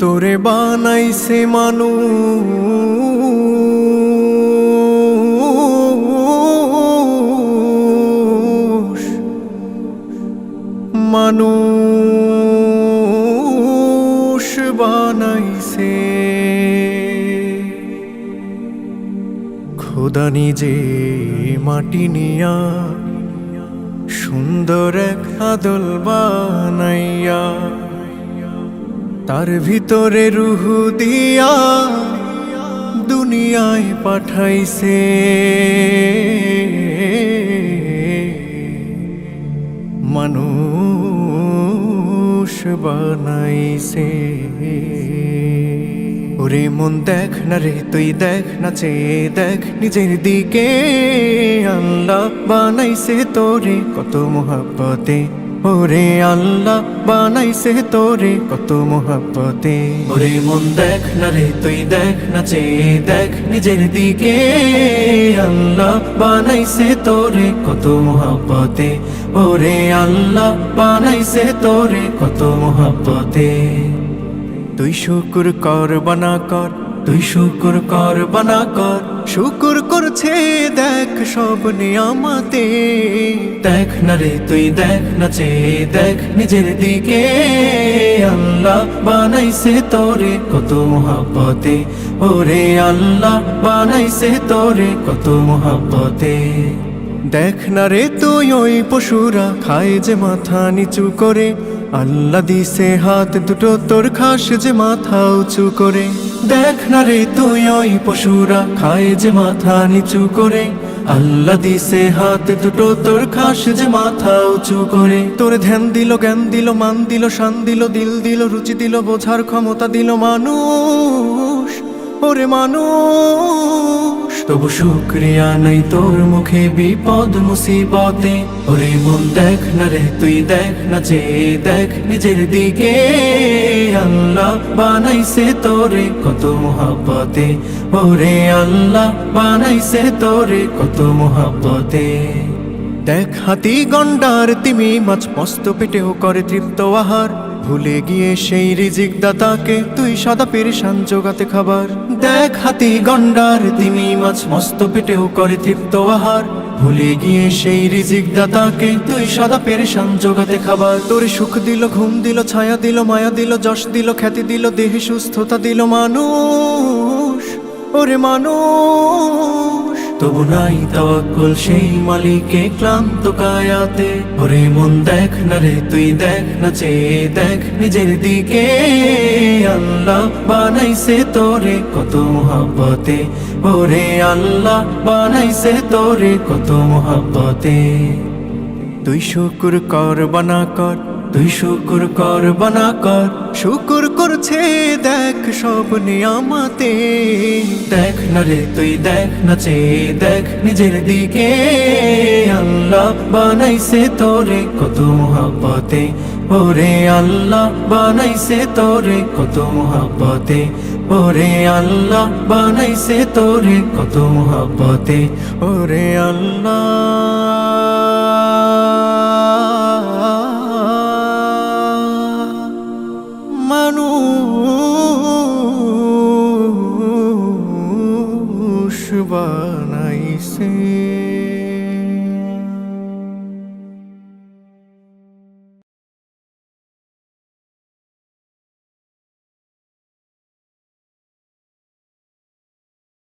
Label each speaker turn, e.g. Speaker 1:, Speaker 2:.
Speaker 1: তোরে বানাইছে মানু মানুষ বানাইছে। খোদা নিজে মাটি নিয়া সুন্দর এক আদল বানাইয়া তার ভিতরে রুহু দিয়া দুনিয়ায় পাঠাইছে। মানুষ বানাইছে। ওরে মন দেখ না রে, তুই দেখ না চেয়ে দেখ নিজের দিকে। আল্লাহ বানাইছে তোরে কত মোহাব্বতে। ওরে আল্লাহ বানাইছে তোরে কত মোহাব্বতে। ওরে মন দেখ না রে তুই দেখ না চে দেখ নিজের দিকে। আল্লাহ বানাইছে তোরে কত মোহাব্বতে। ওরে আল্লাহ বানাইছে তোরে কত মোহাব্বতে। তুই শুকুর কর বানা কর। তুই শুকুর কর বানা কর। শুকুর করছে দেখ সব নিয়ামাতে। দেখ না রে, তুই দেখ না চে দেখ নিজের দিকে। আল্লাহ বানাইছে তোরে কত মোহাব্বতে। ওরে আল্লাহ বানাইছে তোরে কত মোহাব্বতে। দেখ না রে, তুই ওই পশুরা, খায় যে মাথা নিচু করে। আল্লাহ দিছে হাত দুটো, তোর খাস যে মাথা উঁচু করে। দেখ না রে, তুই ওই পশুরা, খায় যে মাথা নিচু করে। আল্লাহ দিছে হাতে দুটো, তোর খাস যে মাথা উঁচু করে। তোর ধ্যান দিল, জ্ঞান দিল, মান দিল, শান দিল দিল দিল, রুচি দিল, বোঝার ক্ষমতা দিল মানুষ। ওরে মানুষ। তবু শুক্রিয়া নাই তোর মুখে বিপদ, মুসিবতে। ওরে মন দেখ না রে, তুই দেখ না যে, দেখ নিজের দিকে। আল্লাহ বানাইছে তোরে কত মোহাব্বতে। ওরে আল্লাহ বানাইছে তোরে কত মোহাব্বতে। দেখ হাতি গন্ডার, তিমি মাছ মস্ত পেটেও করে তৃপ্ত আহার। ভুলে গিয়ে সেই রিজিক দাতাকে তুই সাদা পেরেশান জোগাতে খাবার। দেখ হাতি গন্ডার, তিমি মাছ মস্ত পেটেও করে তৃপ্ত আহার। ভুলে গিয়ে সেই রিজিক দাতাকে তুই সাদা পেরেশান জোগাতে খাবার। তোর সুখ দিল, ঘুম দিল, ছায়া দিল, মায়া দিল, যশ দিল, খ্যাতি দিল, দেহে সুস্থতা দিল মানুষ। ওরে মানুষ। তবু নাই তাওয়াক্কুল, সেই মালিকে ক্লান্ত কায়াতে। ওরে মন দেখ না রে, তুই দেখ না চেয়ে দেখ নিজের দিকে। আল্লাহ বানাইছে তোরে কত মোহাব্বতে। ওরে আল্লাহ বানাইছে তোরে কত মোহাব্বতে। তুই শুকুর কর বানা কর, তুই শুকুর কর বানা কর, শুকুর করছে দেখ সব নিয়ামাতে দেখ না রে তুই দেখ না চেয়ে দেখ নিজের দিকে। আল্লাহ বানাইছে তোরে কত মোহাব্বতে। ওরে আল্লাহ বানাইছে তোরে কত মোহাব্বতে। ওরে আল্লাহ বানাইছে তোরে কত মোহাব্বতে। ওরে আল্লাহ। বানাইছে